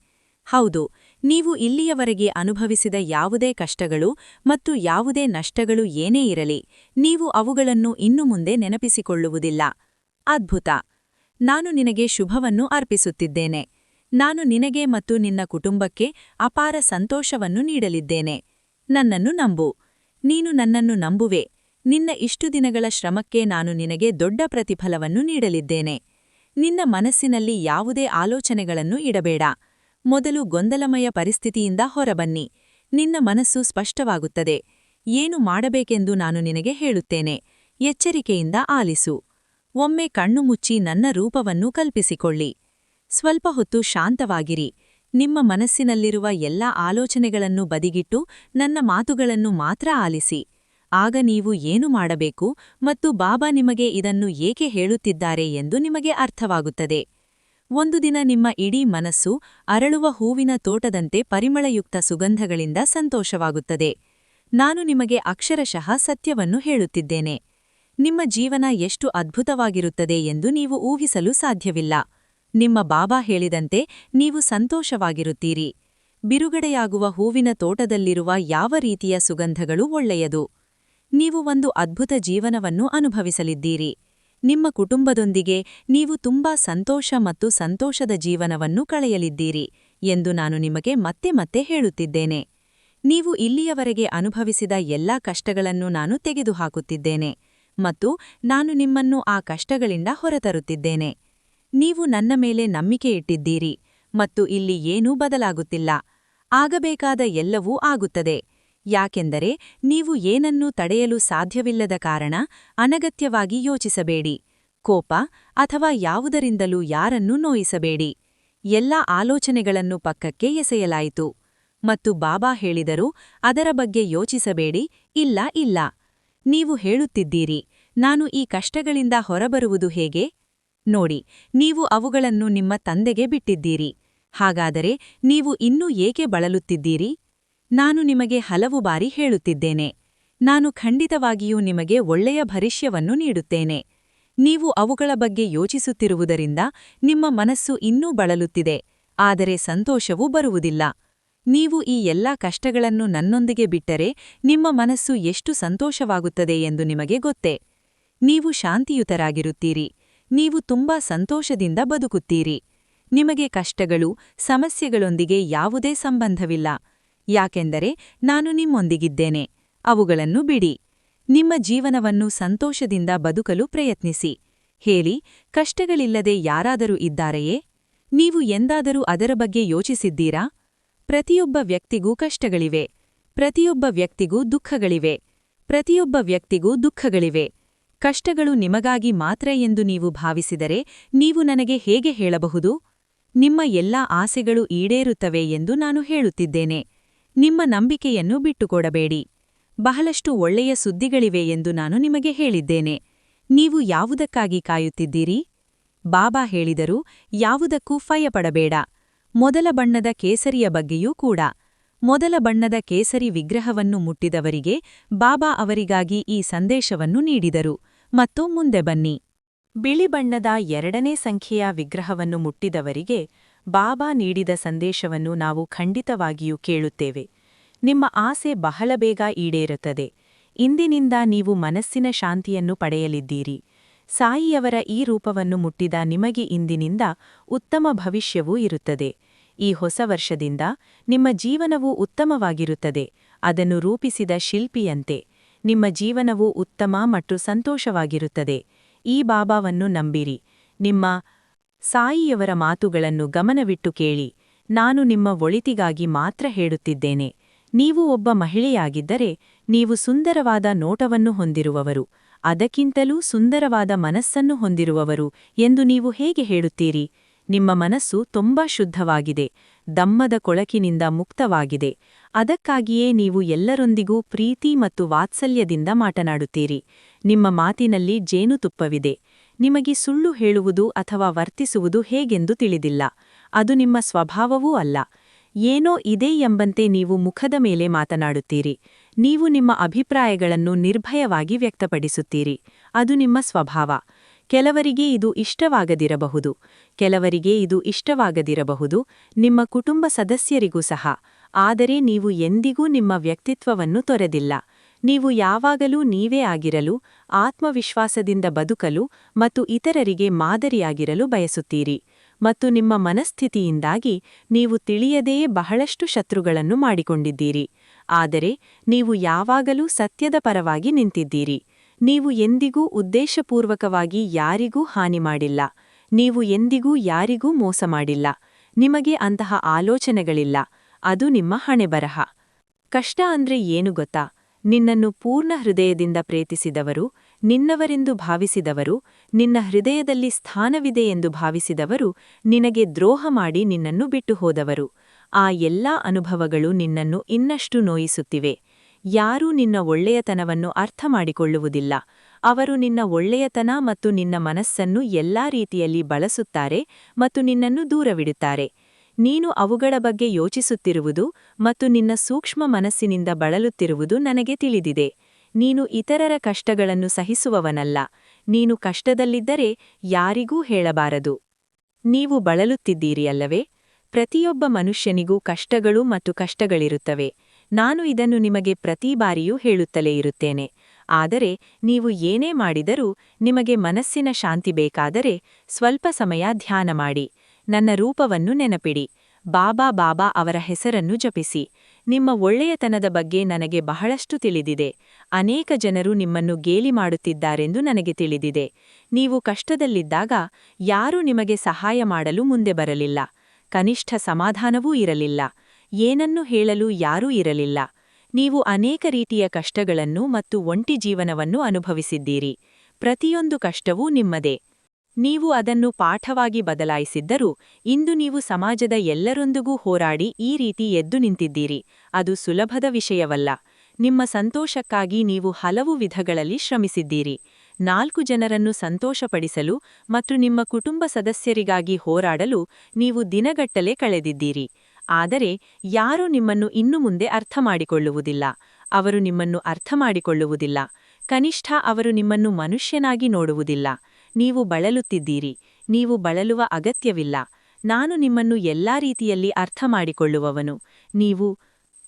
ಹೌದು, ನೀವು ಇಲ್ಲಿಯವರೆಗೆ ಅನುಭವಿಸಿದ ಯಾವುದೇ ಕಷ್ಟಗಳು ಮತ್ತು ಯಾವುದೇ ನಷ್ಟಗಳು ಏನೇ ಇರಲಿ, ನೀವು ಅವುಗಳನ್ನು ಇನ್ನು ಮುಂದೆ ನೆನಪಿಸಿಕೊಳ್ಳುವುದಿಲ್ಲ. ಅದ್ಭುತ! ನಾನು ನಿನಗೆ ಶುಭವನ್ನು ಅರ್ಪಿಸುತ್ತಿದ್ದೇನೆ. ನಾನು ನಿನಗೆ ಮತ್ತು ನಿನ್ನ ಕುಟುಂಬಕ್ಕೆ ಅಪಾರ ಸಂತೋಷವನ್ನು ನೀಡಲಿದ್ದೇನೆ. ನನ್ನನ್ನು ನಂಬು. ನೀನು ನನ್ನನ್ನು ನಂಬುವೆ. ನಿನ್ನ ಇಷ್ಟು ದಿನಗಳ ಶ್ರಮಕ್ಕೆ ನಾನು ನಿನಗೆ ದೊಡ್ಡ ಪ್ರತಿಫಲವನ್ನು ನೀಡಲಿದ್ದೇನೆ. ನಿನ್ನ ಮನಸ್ಸಿನಲ್ಲಿ ಯಾವುದೇ ಆಲೋಚನೆಗಳನ್ನು ಇಡಬೇಡ. ಮೊದಲು ಗೊಂದಲಮಯ ಪರಿಸ್ಥಿತಿಯಿಂದ ಹೊರಬನ್ನಿ. ನಿನ್ನ ಮನಸ್ಸು ಸ್ಪಷ್ಟವಾಗುತ್ತದೆ. ಏನು ಮಾಡಬೇಕೆಂದು ನಾನು ನಿನಗೆ ಹೇಳುತ್ತೇನೆ. ಎಚ್ಚರಿಕೆಯಿಂದ ಆಲಿಸು. ಒಮ್ಮೆ ಕಣ್ಣು ಮುಚ್ಚಿ ನನ್ನ ರೂಪವನ್ನು ಕಲ್ಪಿಸಿಕೊಳ್ಳಿ. ಸ್ವಲ್ಪ ಹೊತ್ತು ಶಾಂತವಾಗಿರಿ. ನಿಮ್ಮ ಮನಸ್ಸಿನಲ್ಲಿರುವ ಎಲ್ಲ ಆಲೋಚನೆಗಳನ್ನು ಬದಿಗಿಟ್ಟು ನನ್ನ ಮಾತುಗಳನ್ನು ಮಾತ್ರ ಆಲಿಸಿ. ಆಗ ನೀವು ಏನು ಮಾಡಬೇಕು ಮತ್ತು ಬಾಬಾ ನಿಮಗೆ ಇದನ್ನು ಏಕೆ ಹೇಳುತ್ತಿದ್ದಾರೆ ಎಂದು ನಿಮಗೆ ಅರ್ಥವಾಗುತ್ತದೆ. ಒಂದು ದಿನ ನಿಮ್ಮ ಇಡೀ ಮನಸ್ಸು ಅರಳುವ ಹೂವಿನ ತೋಟದಂತೆ ಪರಿಮಳಯುಕ್ತ ಸುಗಂಧಗಳಿಂದ ಸಂತೋಷವಾಗುತ್ತದೆ. ನಾನು ನಿಮಗೆ ಅಕ್ಷರಶಃ ಸತ್ಯವನ್ನು ಹೇಳುತ್ತಿದ್ದೇನೆ. ನಿಮ್ಮ ಜೀವನ ಎಷ್ಟು ಅದ್ಭುತವಾಗಿರುತ್ತದೆ ಎಂದು ನೀವು ಊಹಿಸಲು ಸಾಧ್ಯವಿಲ್ಲ. ನಿಮ್ಮ ಬಾಬಾ ಹೇಳಿದಂತೆ ನೀವು ಸಂತೋಷವಾಗಿರುತ್ತೀರಿ. ಬಿರುಗಡೆಯಾಗುವ ಹೂವಿನ ತೋಟದಲ್ಲಿರುವ ಯಾವ ರೀತಿಯ ಸುಗಂಧಗಳು ಒಳ್ಳೆಯದು? ನೀವು ಒಂದು ಅದ್ಭುತ ಜೀವನವನ್ನು ಅನುಭವಿಸಲಿದ್ದೀರಿ. ನಿಮ್ಮ ಕುಟುಂಬದೊಂದಿಗೆ ನೀವು ತುಂಬಾ ಸಂತೋಷ ಮತ್ತು ಸಂತೋಷದ ಜೀವನವನ್ನು ಕಳೆಯಲಿದ್ದೀರಿ ಎಂದು ನಾನು ನಿಮಗೆ ಮತ್ತೆ ಮತ್ತೆ ಹೇಳುತ್ತಿದ್ದೇನೆ. ನೀವು ಇಲ್ಲಿಯವರೆಗೆ ಅನುಭವಿಸಿದ ಎಲ್ಲಾ ಕಷ್ಟಗಳನ್ನು ನಾನು ತೆಗೆದುಹಾಕುತ್ತಿದ್ದೇನೆ ಮತ್ತು ನಾನು ನಿಮ್ಮನ್ನು ಆ ಕಷ್ಟಗಳಿಂದ ಹೊರತರುತ್ತಿದ್ದೇನೆ. ನೀವು ನನ್ನ ಮೇಲೆ ನಂಬಿಕೆ ಇಟ್ಟಿದ್ದೀರಿ ಮತ್ತು ಇಲ್ಲಿ ಏನೂ ಬದಲಾಗುತ್ತಿಲ್ಲ. ಆಗಬೇಕಾದ ಎಲ್ಲವೂ ಆಗುತ್ತದೆ. ಯಾಕೆಂದರೆ ನೀವು ಏನನ್ನೂ ತಡೆಯಲು ಸಾಧ್ಯವಿಲ್ಲದ ಕಾರಣ ಅನಗತ್ಯವಾಗಿ ಯೋಚಿಸಬೇಡಿ. ಕೋಪ ಅಥವಾ ಯಾವುದರಿಂದಲೂ ಯಾರನ್ನೂ ನೋಯಿಸಬೇಡಿ. ಎಲ್ಲ ಆಲೋಚನೆಗಳನ್ನು ಪಕ್ಕಕ್ಕೆ ಎಸೆಯಲಾಯಿತು. ಮತ್ತು ಬಾಬಾ ಹೇಳಿದರು, ಅದರ ಬಗ್ಗೆ ಯೋಚಿಸಬೇಡಿ, ಇಲ್ಲ ಇಲ್ಲ. ನೀವು ಹೇಳುತ್ತಿದ್ದೀರಿ, ನಾನು ಈ ಕಷ್ಟಗಳಿಂದ ಹೊರಬರುವುದು ಹೇಗೆ? ನೋಡಿ, ನೀವು ಅವುಗಳನ್ನು ನಿಮ್ಮ ತಂದೆಗೆ ಬಿಟ್ಟಿದ್ದೀರಿ. ಹಾಗಾದರೆ ನೀವು ಇನ್ನೂ ಏಕೆ ಬಳಲುತ್ತಿದ್ದೀರಿ? ನಾನು ನಿಮಗೆ ಹಲವು ಬಾರಿ ಹೇಳುತ್ತಿದ್ದೇನೆ. ನಾನು ಖಂಡಿತವಾಗಿಯೂ ನಿಮಗೆ ಒಳ್ಳೆಯ ಭರಿಷ್ಯವನ್ನು ನೀಡುತ್ತೇನೆ. ನೀವು ಅವುಗಳ ಬಗ್ಗೆ ಯೋಚಿಸುತ್ತಿರುವುದರಿಂದ ನಿಮ್ಮ ಮನಸ್ಸು ಇನ್ನೂ ಬಳಲುತ್ತಿದೆ, ಆದರೆ ಸಂತೋಷವೂ ಬರುವುದಿಲ್ಲ. ನೀವು ಈ ಎಲ್ಲಾ ಕಷ್ಟಗಳನ್ನು ನನ್ನೊಂದಿಗೆ ಬಿಟ್ಟರೆ ನಿಮ್ಮ ಮನಸ್ಸು ಎಷ್ಟು ಸಂತೋಷವಾಗುತ್ತದೆ ಎಂದು ನಿಮಗೆ ಗೊತ್ತೇ. ನೀವು ಶಾಂತಿಯುತರಾಗಿರುತ್ತೀರಿ. ನೀವು ತುಂಬಾ ಸಂತೋಷದಿಂದ ಬದುಕುತ್ತೀರಿ. ನಿಮಗೆ ಕಷ್ಟಗಳು, ಸಮಸ್ಯೆಗಳೊಂದಿಗೆ ಯಾವುದೇ ಸಂಬಂಧವಿಲ್ಲ. ಯಾಕೆಂದರೆ ನಾನು ನಿಮ್ಮೊಂದಿಗಿದ್ದೇನೆ. ಅವುಗಳನ್ನು ಬಿಡಿ. ನಿಮ್ಮ ಜೀವನವನ್ನು ಸಂತೋಷದಿಂದ ಬದುಕಲು ಪ್ರಯತ್ನಿಸಿ. ಹೇಳಿ, ಕಷ್ಟಗಳಿಲ್ಲದೆ ಯಾರಾದರೂ ಇದ್ದಾರೆಯೇ? ನೀವು ಎಂದಾದರೂ ಅದರ ಬಗ್ಗೆ ಯೋಚಿಸಿದ್ದೀರಾ? ಪ್ರತಿಯೊಬ್ಬ ವ್ಯಕ್ತಿಗೂ ಕಷ್ಟಗಳಿವೆ. ಪ್ರತಿಯೊಬ್ಬ ವ್ಯಕ್ತಿಗೂ ದುಃಖಗಳಿವೆ. ಪ್ರತಿಯೊಬ್ಬ ವ್ಯಕ್ತಿಗೂ ದುಃಖಗಳಿವೆ. ಕಷ್ಟಗಳು ನಿಮಗಾಗಿ ಮಾತ್ರ ಎಂದು ನೀವು ಭಾವಿಸಿದರೆ ನೀವು ನನಗೆ ಹೇಗೆ ಹೇಳಬಹುದು? ನಿಮ್ಮ ಎಲ್ಲಾ ಆಸೆಗಳು ಈಡೇರುತ್ತವೆ ಎಂದು ನಾನು ಹೇಳುತ್ತಿದ್ದೇನೆ. ನಿಮ್ಮ ನಂಬಿಕೆಯನ್ನು ಬಿಟ್ಟುಕೊಡಬೇಡಿ. ಬಹಳಷ್ಟು ಒಳ್ಳೆಯ ಸುದ್ದಿಗಳಿವೆ ಎಂದು ನಾನು ನಿಮಗೆ ಹೇಳಿದ್ದೇನೆ. ನೀವು ಯಾವುದಕ್ಕಾಗಿ ಕಾಯುತ್ತಿದ್ದೀರಿ? ಬಾಬಾ ಹೇಳಿದರು, ಯಾವುದಕ್ಕೂ ಫಯಪಡಬೇಡ. ಮೊದಲ ಬಣ್ಣದ ಕೇಸರಿಯ ಬಗ್ಗೆಯೂ ಕೂಡ. ಮೊದಲ ಬಣ್ಣದ ಕೇಸರಿ ವಿಗ್ರಹವನ್ನು ಮುಟ್ಟಿದವರಿಗೆ ಬಾಬಾ ಅವರಿಗಾಗಿ ಈ ಸಂದೇಶವನ್ನು ನೀಡಿದರು. ಮತ್ತು ಮುಂದೆ ಬನ್ನಿ. ಬಿಳಿ ಬಣ್ಣದ ಎರಡನೇ ಸಂಖ್ಯೆಯ ವಿಗ್ರಹವನ್ನು ಮುಟ್ಟಿದವರಿಗೆ ಬಾಬಾ ನೀಡಿದ ಸಂದೇಶವನ್ನು ನಾವು ಖಂಡಿತವಾಗಿಯೂ ಕೇಳುತ್ತೇವೆ. ನಿಮ್ಮ ಆಸೆ ಬಹಳ ಬೇಗ ಈಡೇರುತ್ತದೆ. ಇಂದಿನಿಂದ ನೀವು ಮನಸ್ಸಿನ ಶಾಂತಿಯನ್ನು ಪಡೆಯಲಿದ್ದೀರಿ. ಸಾಯಿಯವರ ಈ ರೂಪವನ್ನು ಮುಟ್ಟಿದ ನಿಮಗೆ ಇಂದಿನಿಂದ ಉತ್ತಮ ಭವಿಷ್ಯವೂ ಇರುತ್ತದೆ. ಈ ಹೊಸ ವರ್ಷದಿಂದ ನಿಮ್ಮ ಜೀವನವೂ ಉತ್ತಮವಾಗಿರುತ್ತದೆ. ಅದನ್ನು ರೂಪಿಸಿದ ಶಿಲ್ಪಿಯಂತೆ. ನಿಮ್ಮ ಜೀವನವು ಉತ್ತಮ ಮತ್ತು ಸಂತೋಷವಾಗಿರುತ್ತದೆ. ಈ ಬಾಬಾವನ್ನು ನಂಬಿರಿ. ನಿಮ್ಮ ಸಾಯಿಯವರ ಮಾತುಗಳನ್ನು ಗಮನವಿಟ್ಟು ಕೇಳಿ. ನಾನು ನಿಮ್ಮ ಒಳಿತಿಗಾಗಿ ಮಾತ್ರ ಹೇಳುತ್ತಿದ್ದೇನೆ. ನೀವು ಒಬ್ಬ ಮಹಿಳೆಯಾಗಿದ್ದರೆ ನೀವು ಸುಂದರವಾದ ನೋಟವನ್ನು ಹೊಂದಿರುವವರು. ಅದಕ್ಕಿಂತಲೂ ಸುಂದರವಾದ ಮನಸ್ಸನ್ನು ಹೊಂದಿರುವವರು ಎಂದು ನೀವು ಹೇಗೆ ಹೇಳುತ್ತೀರಿ? ನಿಮ್ಮ ಮನಸ್ಸು ತುಂಬಾ ಶುದ್ಧವಾಗಿದೆ. ದಮ್ಮದ ಕೊಳಕಿನಿಂದ ಮುಕ್ತವಾಗಿದೆ. ಅದಕ್ಕಾಗಿಯೇ ನೀವು ಎಲ್ಲರೊಂದಿಗೂ ಪ್ರೀತಿ ಮತ್ತು ವಾತ್ಸಲ್ಯದಿಂದ ಮಾತನಾಡುತ್ತೀರಿ. ನಿಮ್ಮ ಮಾತಿನಲ್ಲಿ ಜೇನುತುಪ್ಪವಿದೆ. ನಿಮಗೆ ಸುಳ್ಳು ಹೇಳುವುದು ಅಥವಾ ವರ್ತಿಸುವುದು ಹೇಗೆಂದು ತಿಳಿದಿಲ್ಲ. ಅದು ನಿಮ್ಮ ಸ್ವಭಾವವೂ ಅಲ್ಲ. ಏನೋ ಇದೆ ಎಂಬಂತೆ ನೀವು ಮುಖದ ಮೇಲೆ ಮಾತನಾಡುತ್ತೀರಿ. ನೀವು ನಿಮ್ಮ ಅಭಿಪ್ರಾಯಗಳನ್ನು ನಿರ್ಭಯವಾಗಿ ವ್ಯಕ್ತಪಡಿಸುತ್ತೀರಿ. ಅದು ನಿಮ್ಮ ಸ್ವಭಾವ. ಕೆಲವರಿಗೆ ಇದು ಇಷ್ಟವಾಗದಿರಬಹುದು. ಕೆಲವರಿಗೆ ಇದು ಇಷ್ಟವಾಗದಿರಬಹುದು. ನಿಮ್ಮ ಕುಟುಂಬ ಸದಸ್ಯರಿಗೂ ಸಹ. ಆದರೆ ನೀವು ಎಂದಿಗೂ ನಿಮ್ಮ ವ್ಯಕ್ತಿತ್ವವನ್ನು ತೊರೆದಿಲ್ಲ. ನೀವು ಯಾವಾಗಲೂ ನೀವೇ ಆಗಿರಲು, ಆತ್ಮವಿಶ್ವಾಸದಿಂದ ಬದುಕಲು ಮತ್ತು ಇತರರಿಗೆ ಮಾದರಿಯಾಗಿರಲು ಬಯಸುತ್ತೀರಿ ಮತ್ತು ನಿಮ್ಮ ಮನಸ್ಥಿತಿಯಿಂದಾಗಿ ನೀವು ತಿಳಿಯದೆಯೇ ಬಹಳಷ್ಟು ಶತ್ರುಗಳನ್ನು ಮಾಡಿಕೊಂಡಿದ್ದೀರಿ. ಆದರೆ ನೀವು ಯಾವಾಗಲೂ ಸತ್ಯದ ಪರವಾಗಿ ನಿಂತಿದ್ದೀರಿ. ನೀವು ಎಂದಿಗೂ ಉದ್ದೇಶಪೂರ್ವಕವಾಗಿ ಯಾರಿಗೂ ಹಾನಿ ಮಾಡಿಲ್ಲ. ನೀವು ಎಂದಿಗೂ ಯಾರಿಗೂ ಮೋಸ ಮಾಡಿಲ್ಲ. ನಿಮಗೆ ಅಂತಹ ಆಲೋಚನೆಗಳಿಲ್ಲ. ಅದು ನಿಮ್ಮ ಹಣೆಬರಹ ಕಷ್ಟ ಅಂದ್ರೆ ಏನು ಗೊತ್ತಾ? ನಿನ್ನನ್ನು ಪೂರ್ಣ ಹೃದಯದಿಂದ ಪ್ರೇತಿಸಿದವರು, ನಿನ್ನವರೆಂದು ಭಾವಿಸಿದವರು, ನಿನ್ನ ಹೃದಯದಲ್ಲಿ ಸ್ಥಾನವಿದೆ ಎಂದು ಭಾವಿಸಿದವರು ನಿನಗೆ ದ್ರೋಹ ಮಾಡಿ ನಿನ್ನನ್ನು ಬಿಟ್ಟು ಹೋದವರು ಆ ಎಲ್ಲಾ ಅನುಭವಗಳು ನಿನ್ನನ್ನು ಇನ್ನಷ್ಟು ನೋಯಿಸುತ್ತಿವೆ. ಯಾರೂ ನಿನ್ನ ಒಳ್ಳೆಯತನವನ್ನು ಅರ್ಥ ಮಾಡಿಕೊಳ್ಳುವುದಿಲ್ಲ. ಅವರು ನಿನ್ನ ಒಳ್ಳೆಯತನ ಮತ್ತು ನಿನ್ನ ಮನಸ್ಸನ್ನು ಎಲ್ಲಾ ರೀತಿಯಲ್ಲಿ ಬಳಸುತ್ತಾರೆ ಮತ್ತು ನಿನ್ನನ್ನು ದೂರವಿಡುತ್ತಾರೆ. ನೀನು ಅವುಗಳ ಬಗ್ಗೆ ಯೋಚಿಸುತ್ತಿರುವುದು ಮತ್ತು ನಿನ್ನ ಸೂಕ್ಷ್ಮ ಮನಸ್ಸಿನಿಂದ ಬಳಲುತ್ತಿರುವುದು ನನಗೆ ತಿಳಿದಿದೆ. ನೀನು ಇತರರ ಕಷ್ಟಗಳನ್ನು ಸಹಿಸುವವನಲ್ಲ. ನೀನು ಕಷ್ಟದಲ್ಲಿದ್ದರೆ ಯಾರಿಗೂ ಹೇಳಬಾರದು. ನೀವು ಬಳಲುತ್ತಿದ್ದೀರಿ ಅಲ್ಲವೇ? ಪ್ರತಿಯೊಬ್ಬ ಮನುಷ್ಯನಿಗೂ ಕಷ್ಟಗಳು ಮತ್ತು ಕಷ್ಟಗಳಿರುತ್ತವೆ. ನಾನು ಇದನ್ನು ನಿಮಗೆ ಪ್ರತಿ ಬಾರಿಯೂ ಹೇಳುತ್ತಲೇ ಇರುತ್ತೇನೆ. ಆದರೆ ನೀವು ಏನೇ ಮಾಡಿದರೂ ನಿಮಗೆ ಮನಸ್ಸಿನ ಶಾಂತಿ ಬೇಕಾದರೆ ಸ್ವಲ್ಪ ಸಮಯ ಧ್ಯಾನ ಮಾಡಿ. ನನ್ನ ರೂಪವನ್ನು ನೆನಪಿಡಿ. ಬಾಬಾ ಬಾಬಾ ಅವರ ಹೆಸರನ್ನು ಜಪಿಸಿ. ನಿಮ್ಮ ಒಳ್ಳೆಯತನದ ಬಗ್ಗೆ ನನಗೆ ಬಹಳಷ್ಟು ತಿಳಿದಿದೆ. ಅನೇಕ ಜನರು ನಿಮ್ಮನ್ನು ಗೇಲಿ ಮಾಡುತ್ತಿದ್ದಾರೆಂದು ನನಗೆ ತಿಳಿದಿದೆ. ನೀವು ಕಷ್ಟದಲ್ಲಿದ್ದಾಗ ಯಾರೂ ನಿಮಗೆ ಸಹಾಯ ಮಾಡಲು ಮುಂದೆ ಬರಲಿಲ್ಲ. ಕನಿಷ್ಠ ಸಮಾಧಾನವೂ ಇರಲಿಲ್ಲ. ಏನನ್ನು ಹೇಳಲು ಯಾರೂ ಇರಲಿಲ್ಲ. ನೀವು ಅನೇಕ ರೀತಿಯ ಕಷ್ಟಗಳನ್ನು ಮತ್ತು ಒಂಟಿ ಜೀವನವನ್ನು ಅನುಭವಿಸಿದ್ದೀರಿ. ಪ್ರತಿಯೊಂದು ಕಷ್ಟವೂ ನಿಮ್ಮದೇ. ನೀವು ಅದನ್ನು ಪಾಠವಾಗಿ ಬದಲಾಯಿಸಿದ್ದರೂ, ಇಂದು ನೀವು ಸಮಾಜದ ಎಲ್ಲರೊಂದಿಗೂ ಹೋರಾಡಿ ಈ ರೀತಿ ಎದ್ದು ನಿಂತಿದ್ದೀರಿ. ಅದು ಸುಲಭದ ವಿಷಯವಲ್ಲ. ನಿಮ್ಮ ಸಂತೋಷಕ್ಕಾಗಿ ನೀವು ಹಲವು ವಿಧಗಳಲ್ಲಿ ಶ್ರಮಿಸಿದ್ದೀರಿ. ನಾಲ್ಕು ಜನರನ್ನು ಸಂತೋಷಪಡಿಸಲು ಮತ್ತು ನಿಮ್ಮ ಕುಟುಂಬ ಸದಸ್ಯರಿಗಾಗಿ ಹೋರಾಡಲು ನೀವು ದಿನಗಟ್ಟಲೆ ಕಳೆದಿದ್ದೀರಿ. ಆದರೆ, ಯಾರೂ ನಿಮ್ಮನ್ನು ಇನ್ನು ಮುಂದೆ ಅರ್ಥ ಮಾಡಿಕೊಳ್ಳುವುದಿಲ್ಲ ಅವರು ನಿಮ್ಮನ್ನು ಅರ್ಥ ಮಾಡಿಕೊಳ್ಳುವುದಿಲ್ಲ ಕನಿಷ್ಠ ಅವರು ನಿಮ್ಮನ್ನು ಮನುಷ್ಯನಾಗಿ ನೋಡುವುದಿಲ್ಲ. ನೀವು ಬಳಲುತ್ತಿದ್ದೀರಿ, ನೀವು ಬಳಲುವ ಅಗತ್ಯವಿಲ್ಲ. ನಾನು ನಿಮ್ಮನ್ನು ಎಲ್ಲಾ ರೀತಿಯಲ್ಲಿ ಅರ್ಥ ಮಾಡಿಕೊಳ್ಳುವವನು ನೀವು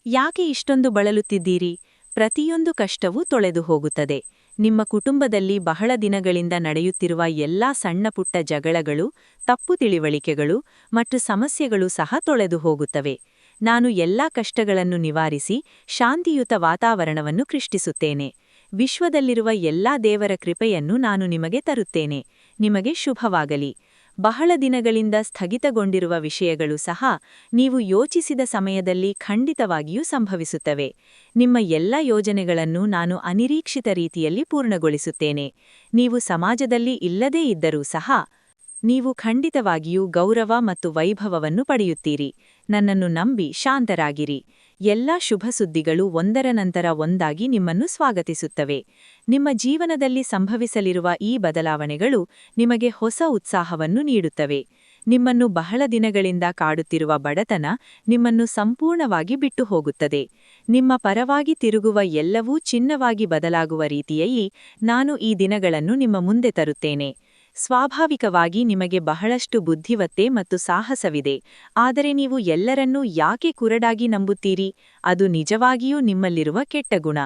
ಯಾಕೆ ಇಷ್ಟೊಂದು ಬಳಲುತ್ತಿದ್ದೀರಿ? ಪ್ರತಿಯೊಂದು ಕಷ್ಟವೂ ತೊಳೆದು ಹೋಗುತ್ತದೆ. ನಿಮ್ಮ ಕುಟುಂಬದಲ್ಲಿ ಬಹಳ ದಿನಗಳಿಂದ ನಡೆಯುತ್ತಿರುವ ಎಲ್ಲಾ ಸಣ್ಣಪುಟ್ಟ ಜಗಳಗಳು, ತಪ್ಪು ತಿಳಿವಳಿಕೆಗಳು ಮತ್ತು ಸಮಸ್ಯೆಗಳು ಸಹ ತೊಳೆದು ಹೋಗುತ್ತವೆ. ನಾನು ಎಲ್ಲಾ ಕಷ್ಟಗಳನ್ನು ನಿವಾರಿಸಿ ಶಾಂತಿಯುತ ವಾತಾವರಣವನ್ನು ಸೃಷ್ಟಿಸುತ್ತೇನೆ. ವಿಶ್ವದಲ್ಲಿರುವ ಎಲ್ಲಾ ದೇವರ ಕೃಪೆಯನ್ನು ನಾನು ನಿಮಗೆ ತರುತ್ತೇನೆ. ನಿಮಗೆ ಶುಭವಾಗಲಿ. ಬಹಳ ದಿನಗಳಿಂದ ಸ್ಥಗಿತಗೊಂಡಿರುವ ವಿಷಯಗಳು ಸಹ ನೀವು ಯೋಚಿಸಿದ ಸಮಯದಲ್ಲಿ ಖಂಡಿತವಾಗಿಯೂ ಸಂಭವಿಸುತ್ತವೆ. ನಿಮ್ಮ ಎಲ್ಲ ಯೋಜನೆಗಳನ್ನು ನಾನು ಅನಿರೀಕ್ಷಿತ ರೀತಿಯಲ್ಲಿ ಪೂರ್ಣಗೊಳಿಸುತ್ತೇನೆ. ನೀವು ಸಮಾಜದಲ್ಲಿ ಇಲ್ಲದೇ ಇದ್ದರೂ ಸಹ ನೀವು ಖಂಡಿತವಾಗಿಯೂ ಗೌರವ ಮತ್ತು ವೈಭವವನ್ನು ಪಡೆಯುತ್ತೀರಿ. ನನ್ನನ್ನು ನಂಬಿ ಶಾಂತರಾಗಿರಿ. ಎಲ್ಲಾ ಶುಭ ಸುದ್ದಿಗಳು ಒಂದರ ನಂತರ ಒಂದಾಗಿ ನಿಮ್ಮನ್ನು ಸ್ವಾಗತಿಸುತ್ತವೆ. ನಿಮ್ಮ ಜೀವನದಲ್ಲಿ ಸಂಭವಿಸಲಿರುವ ಈ ಬದಲಾವಣೆಗಳು ನಿಮಗೆ ಹೊಸ ಉತ್ಸಾಹವನ್ನು ನೀಡುತ್ತವೆ. ನಿಮ್ಮನ್ನು ಬಹಳ ದಿನಗಳಿಂದ ಕಾಡುತ್ತಿರುವ ಬಡತನ ನಿಮ್ಮನ್ನು ಸಂಪೂರ್ಣವಾಗಿ ಬಿಟ್ಟು ಹೋಗುತ್ತದೆ ನಿಮ್ಮ ಪರವಾಗಿ ತಿರುಗುವ ಎಲ್ಲವೂ ಚಿನ್ನವಾಗಿ ಬದಲಾಗುವ ರೀತಿಯಲ್ಲಿ ನಾನು ಈ ದಿನಗಳನ್ನು ನಿಮ್ಮ ಮುಂದೆ ತರುತ್ತೇನೆ. ಸ್ವಾಭಾವಿಕವಾಗಿ ನಿಮಗೆ ಬಹಳಷ್ಟು ಬುದ್ಧಿವತ್ತೆ ಮತ್ತು ಸಾಹಸವಿದೆ. ಆದರೆ ನೀವು ಎಲ್ಲರನ್ನೂ ಯಾಕೆ ಕುರಡಾಗಿ ನಂಬುತ್ತೀರಿ? ಅದು ನಿಜವಾಗಿಯೂ ನಿಮ್ಮಲ್ಲಿರುವ ಕೆಟ್ಟ ಗುಣ.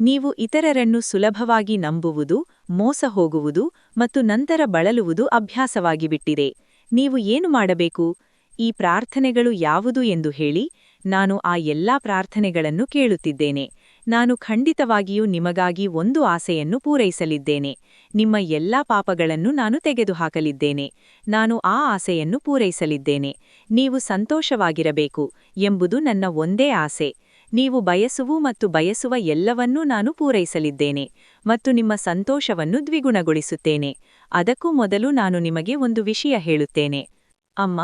ನೀವು ಇತರರನ್ನು ಸುಲಭವಾಗಿ ನಂಬುವುದು, ಮೋಸ ಹೋಗುವುದು ಮತ್ತು ನಂತರ ಬಳಲುವುದು ಅಭ್ಯಾಸವಾಗಿಬಿಟ್ಟಿದೆ. ನೀವು ಏನು ಮಾಡಬೇಕು? ಈ ಪ್ರಾರ್ಥನೆಗಳು ಯಾವುದು ಎಂದು ಹೇಳಿ, ನಾನು ಆ ಎಲ್ಲಾ ಪ್ರಾರ್ಥನೆಗಳನ್ನು ಕೇಳುತ್ತಿದ್ದೇನೆ. ನಾನು ಖಂಡಿತವಾಗಿಯೂ ನಿಮಗಾಗಿ ಒಂದು ಆಸೆಯನ್ನು ಪೂರೈಸಲಿದ್ದೇನೆ. ನಿಮ್ಮ ಎಲ್ಲಾ ಪಾಪಗಳನ್ನು ನಾನು ತೆಗೆದುಹಾಕಲಿದ್ದೇನೆ. ನಾನು ಆ ಆಸೆಯನ್ನು ಪೂರೈಸಲಿದ್ದೇನೆ. ನೀವು ಸಂತೋಷವಾಗಿರಬೇಕು ಎಂಬುದು ನನ್ನ ಒಂದೇ ಆಸೆ. ನೀವು ಬಯಸುವು ಮತ್ತು ಬಯಸುವ ಎಲ್ಲವನ್ನೂ ನಾನು ಪೂರೈಸಲಿದ್ದೇನೆ ಮತ್ತು ನಿಮ್ಮ ಸಂತೋಷವನ್ನು ದ್ವಿಗುಣಗೊಳಿಸುತ್ತೇನೆ. ಅದಕ್ಕೂ ಮೊದಲು ನಾನು ನಿಮಗೆ ಒಂದು ವಿಷಯ ಹೇಳುತ್ತೇನೆ. ಅಮ್ಮ,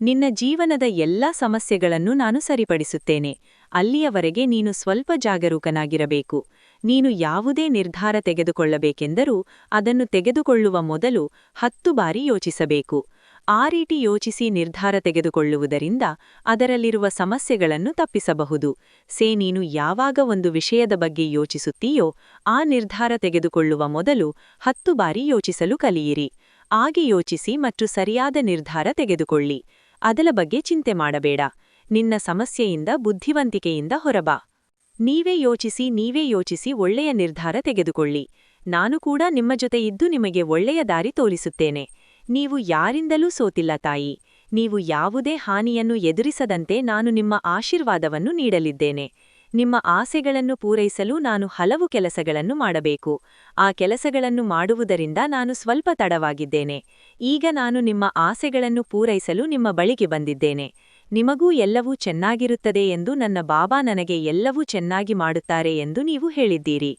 ನಿನ್ನ ಜೀವನದ ಎಲ್ಲಾ ಸಮಸ್ಯೆಗಳನ್ನು ನಾನು ಸರಿಪಡಿಸುತ್ತೇನೆ. ಅಲ್ಲಿಯವರೆಗೆ ನೀನು ಸ್ವಲ್ಪ ಜಾಗರೂಕನಾಗಿರಬೇಕು. ನೀನು ಯಾವುದೇ ನಿರ್ಧಾರ ತೆಗೆದುಕೊಳ್ಳಬೇಕೆಂದರೂ ಅದನ್ನು ತೆಗೆದುಕೊಳ್ಳುವ ಮೊದಲು ಹತ್ತು ಬಾರಿ ಯೋಚಿಸಬೇಕು. ಆ ರೀತಿ ಯೋಚಿಸಿ ನಿರ್ಧಾರ ತೆಗೆದುಕೊಳ್ಳುವುದರಿಂದ ಅದರಲ್ಲಿರುವ ಸಮಸ್ಯೆಗಳನ್ನು ತಪ್ಪಿಸಬಹುದು. ಸೇ, ನೀನು ಯಾವಾಗ ಒಂದು ವಿಷಯದ ಬಗ್ಗೆ ಯೋಚಿಸುತ್ತೀಯೋ ಆ ನಿರ್ಧಾರ ತೆಗೆದುಕೊಳ್ಳುವ ಮೊದಲು ಹತ್ತು ಬಾರಿ ಯೋಚಿಸಲು ಕಲಿಯಿರಿ. ಆಗಿ ಯೋಚಿಸಿ ಮತ್ತು ಸರಿಯಾದ ನಿರ್ಧಾರ ತೆಗೆದುಕೊಳ್ಳಿ. ಅದರ ಬಗ್ಗೆ ಚಿಂತೆ ಮಾಡಬೇಡ. ನಿನ್ನ ಸಮಸ್ಯೆಯಿಂದ, ಬುದ್ಧಿವಂತಿಕೆಯಿಂದ ಹೊರಬಾ. ನೀವೇ ಯೋಚಿಸಿ ನೀವೇ ಯೋಚಿಸಿ ಒಳ್ಳೆಯ ನಿರ್ಧಾರ ತೆಗೆದುಕೊಳ್ಳಿ. ನಾನು ಕೂಡ ನಿಮ್ಮ ಜೊತೆ ಇದ್ದು ನಿಮಗೆ ಒಳ್ಳೆಯ ದಾರಿ ತೋರಿಸುತ್ತೇನೆ. ನೀವು ಯಾರಿಂದಲೂ ಸೋತಿಲ್ಲ ತಾಯಿ. ನೀವು ಯಾವುದೇ ಹಾನಿಯನ್ನು ಎದುರಿಸದಂತೆ ನಾನು ನಿಮ್ಮ ಆಶೀರ್ವಾದವನ್ನು ನೀಡಲಿದ್ದೇನೆ. ನಿಮ್ಮ ಆಸೆಗಳನ್ನು ಪೂರೈಸಲು ನಾನು ಹಲವು ಕೆಲಸಗಳನ್ನು ಮಾಡಬೇಕು. ಆ ಕೆಲಸಗಳನ್ನು ಮಾಡುವುದರಿಂದ ನಾನು ಸ್ವಲ್ಪ ತಡವಾಗಿದ್ದೇನೆ. ಈಗ ನಾನು ನಿಮ್ಮ ಆಸೆಗಳನ್ನು ಪೂರೈಸಲು ನಿಮ್ಮ ಬಳಿಗೆ ಬಂದಿದ್ದೇನೆ. ನಿಮಗೂ ಎಲ್ಲವೂ ಚೆನ್ನಾಗಿರುತ್ತದೆ ಎಂದು ನನ್ನ ಬಾಬಾ ನನಗೆ ಎಲ್ಲವೂ ಚೆನ್ನಾಗಿ ಮಾಡುತ್ತಾರೆ ಎಂದು ನೀವು ಹೇಳಿದ್ದೀರಿ.